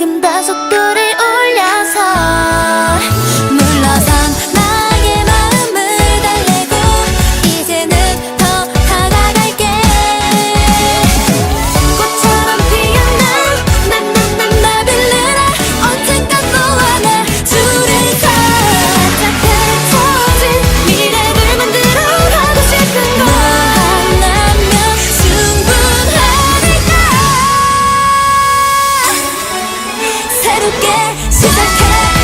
아름다서 그리운 새롭게 시작해.